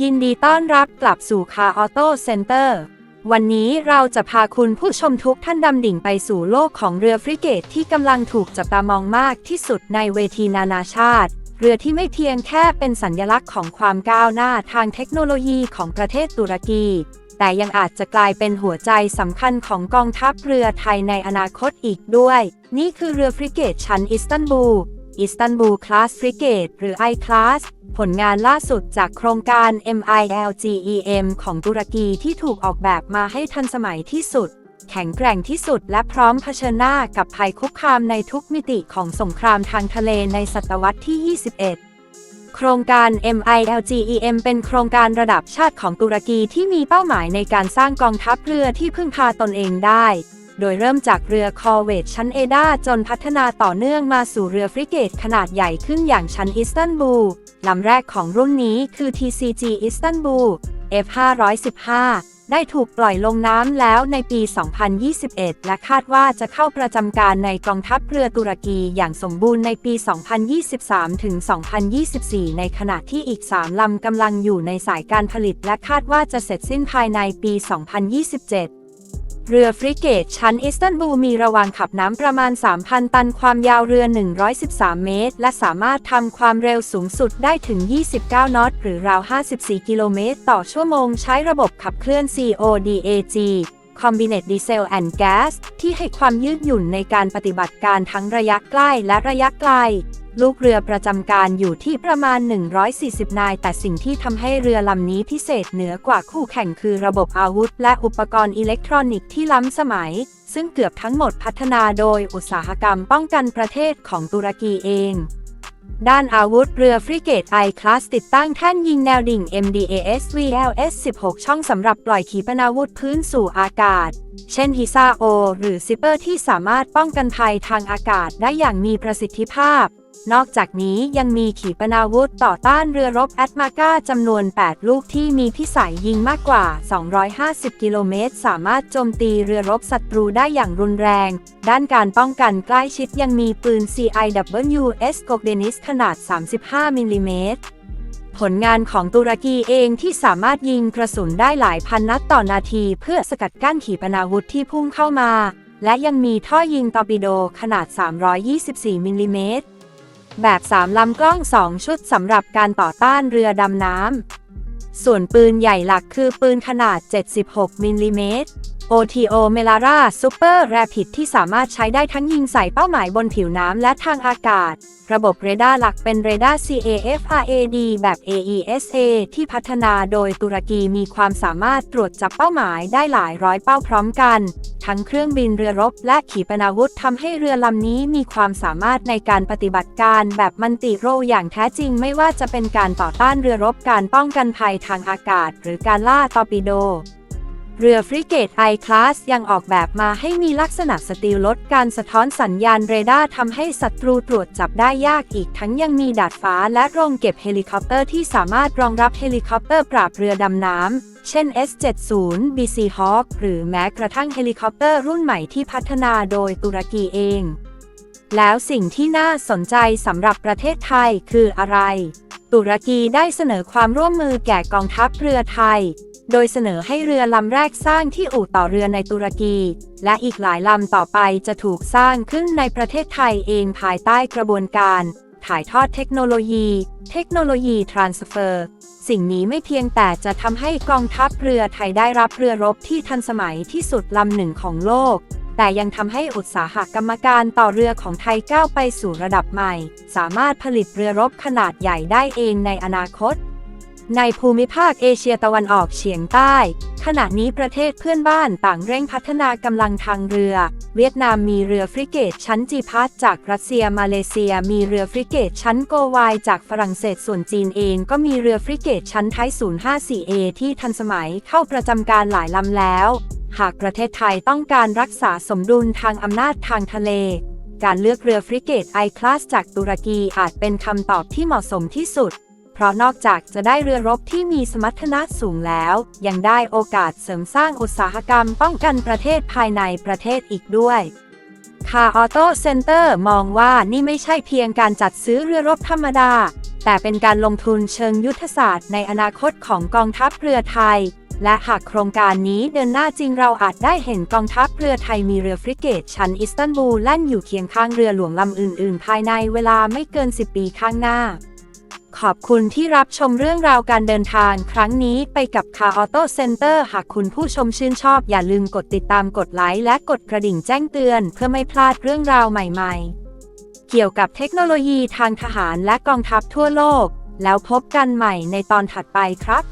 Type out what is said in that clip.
ยินดีต้อนรับกลับสู่คาออโต้เซ็นเตอร์ วันนี้เราจะพาคุณผู้ชมทุกท่านดำดิ่งไปสู่โลกของเรือฟริเกตที่กำลังถูกจับตามองมากที่สุดในเวทีนานาชาติ เรือที่ไม่เพียงแค่เป็นสัญลักษณ์ของความก้าวหน้าทางเทคโนโลยีของประเทศตุรกี แต่ยังอาจจะกลายเป็นหัวใจสำคัญของกองทัพเรือไทยในอนาคตอีกด้วย นี่คือเรือฟริเกตชั้นอิสตันบูล อิสตันบูลคลาสฟริเกตหรือ I Class ผลงานล่าสุดจากโครงการ MILGEM ของตุรกีที่ถูกออกแบบมาให้ทันสมัยที่สุด แข็งแกร่งที่สุดและพร้อมเผชิญหน้ากับภัยคุกคามในทุกมิติของสงครามทางทะเลในศตวรรษที่ 21โครงการ MILGEM เป็นโครงการระดับชาติของตุรกีที่มีเป้าหมายในการสร้างกองทัพเรือที่พึ่งพาตนเองได้ โดยเริ่มจากเรือคอร์เวตชั้นเอดาจนพัฒนาต่อเนื่องมาสู่เรือฟริเกตขนาดใหญ่ขึ้นอย่างชั้นอิสตันบูลลำแรกของรุ่นนี้คือ TCG อิสตันบูล F515 ได้ถูกปล่อยลงน้ำแล้วในปี 2021 และคาดว่าจะเข้าประจำการในกองทัพเรือตุรกีอย่างสมบูรณ์ในปี 2023 ถึง 2024 ในขณะที่อีก 3 ลำกำลังอยู่ในสายการผลิต และคาดว่าจะเสร็จสิ้นภายในปี 2027 เรือฟริเกตชั้นอิสตันบูลมีระวางขับน้ำประมาณ 3,000 ตันความยาวเรือ 113 เมตร และสามารถทำความเร็วสูงสุดได้ถึง 29 นอต หรือราว 54 กิโลเมตร ต่อชั่วโมง ใช้ระบบขับเคลื่อน CODAG Combinate Diesel and Gas ที่ให้ความยืดหยุ่นในการปฏิบัติการทั้งระยะใกล้และระยะไกล ลูกเรือประจำการอยู่ที่ประมาณ 140 นาย แต่สิ่งที่ทำให้เรือลำนี้พิเศษเหนือกว่าคู่แข่งคือระบบอาวุธ และอุปกรณ์อิเล็กทรอนิกส์ที่ล้ำสมัย ซึ่งเกือบทั้งหมดพัฒนาโดยอุตสาหกรรมป้องกันประเทศของตุรกีเอง ด้านอาวุธเรือฟริเกต I Class ติดตั้งแท่นยิงแนวดิ่ง MDAS VLS 16 ช่องสำหรับปล่อยขีปนาวุธพื้นสู่อากาศ เช่นฮิซาโอหรือซิปเปอร์ที่สามารถป้องกันภัยทางอากาศได้อย่างมีประสิทธิภาพ นอกจากนี้ยังมีขีปนาวุธต่อต้านเรือรบแอตมาก้าจำนวน 8 ลูกที่มีพิสัยยิงมากกว่า 250 กิโลเมตร สามารถโจมตีเรือรบศัตรูได้อย่างรุนแรง ด้านการป้องกันใกล้ชิดยังมีปืน CIWS g o g d e n i s ขนาด 35 มิลลิเมตร ผลงานของตุรกีเองที่สามารถยิงกระสุนได้หลายพันนัดต่อนาทีเพื่อสกัดกั้นขีปนาวุธที่พุ่งเข้ามา และยังมีท่อยิงตอร์ปิโดขนาด 324 มิลลิเมตร แบบ3ลำกล้อง 2 ชุดสำหรับการต่อต้านเรือดำน้ำ ส่วนปืนใหญ่หลักคือปืนขนาด 76มิลลิเมตร OTO m e l a r a Super Rapid ที่สามารถใช้ได้ทั้งยิงใส่เป้าหมายบนผิวน้ำและทางอากาศ ระบบเรดาร์หลักเป็นเรดาร์ CAFRAD แบบ AESA ที่พัฒนาโดยตุรกีมีความสามารถตรวจจับเป้าหมายได้หลายร้อยเป้าพร้อมกัน ทั้งเครื่องบินเรือรบและขีปนาวุธทำให้เรือลำนี้มีความสามารถในการปฏิบัติการแบบมันติโรอย่างแท้จริงไม่ว่าจะเป็นการต่อต้านเรือรบการป้องกันภัยทางอากาศ หรือการล่าตอร์ปิโด เรือฟริเกต I Class ยังออกแบบมาให้มีลักษณะสตีลลดการสะท้อนสัญญาณเรดาร์ทำให้ศัตรูตรวจจับได้ยากอีกทั้งยังมีดาดฟ้าและโรงเก็บเฮลิคอปเตอร์ที่สามารถรองรับเฮลิคอปเตอร์ปราบเรือดำน้ำ เช่น S-70 BC Hawk หรือแม้กระทั่งเฮลิคอปเตอร์รุ่นใหม่ที่พัฒนาโดยตุรกีเอง แล้วสิ่งที่น่าสนใจสำหรับประเทศไทยคืออะไร ตุรกีได้เสนอความร่วมมือแก่กองทัพเรือไทย โดยเสนอให้เรือลำแรกสร้างที่อู่ต่อเรือในตุรกี และอีกหลายลำต่อไปจะถูกสร้างขึ้นในประเทศไทยเองภายใต้กระบวนการ ถ่ายทอดเทคโนโลยี เทคโนโลยี transfer สิ่งนี้ไม่เพียงแต่จะทำให้กองทัพเรือไทยได้รับเรือรบที่ทันสมัยที่สุดลำหนึ่งของโลกแต่ยังทำให้อุตสาหกรรมการต่อเรือของไทยก้าวไปสู่ระดับใหม่ สามารถผลิตเรือรบขนาดใหญ่ได้เองในอนาคต ในภูมิภาคเอเชียตะวันออกเฉียงใต้ ขณะนี้ประเทศเพื่อนบ้านต่างเร่งพัฒนากำลังทางเรือ เวียดนามมีเรือฟริเกตชั้นจีพัทจากรัสเซียมาเลเซีย มีเรือฟริเกตชั้นโกวายจากฝรั่งเศสส่วนจีนเอง ก็มีเรือฟริเกตชั้นไทย 054A ที่ทันสมัยเข้าประจำการหลายลำแล้ว หากประเทศไทยต้องการรักษาสมดุลทางอำนาจทางทะเลการเลือกเรือฟริเกต I Class จากตุรกีอาจเป็นคำตอบที่เหมาะสมที่สุด เพราะนอกจากจะได้เรือรบที่มีสมรรถนะสูงแล้ว ยังได้โอกาสเสริมสร้างอุตสาหกรรมป้องกันประเทศภายในประเทศอีกด้วยคาออโต้เซ็นเตอร์มองว่านี่ไม่ใช่เพียงการจัดซื้อเรือรบธรรมดา แต่เป็นการลงทุนเชิงยุทธศาสตร์ในอนาคตของกองทัพเรือไทย และหากโครงการนี้เดินหน้าจริงเราอาจได้เห็นกองทัพเรือไทยมีเรือฟริเกตชั้นอิสตันบูลแล่นอยู่เคียงข้างเรือหลวงลำอื่น ๆ ภายในเวลาไม่เกิน 10 ปีข้างหน้า ขอบคุณที่รับชมเรื่องราวการเดินทางครั้งนี้ไปกับ Car Auto Center หากคุณผู้ชมชื่นชอบอย่าลืมกดติดตามกดไลค์และกดกระดิ่งแจ้งเตือน เพื่อไม่พลาดเรื่องราวใหม่ๆ เกี่ยวกับเทคโนโลยีทางทหารและกองทัพทั่วโลก แล้วพบกันใหม่ในตอนถัดไปครับ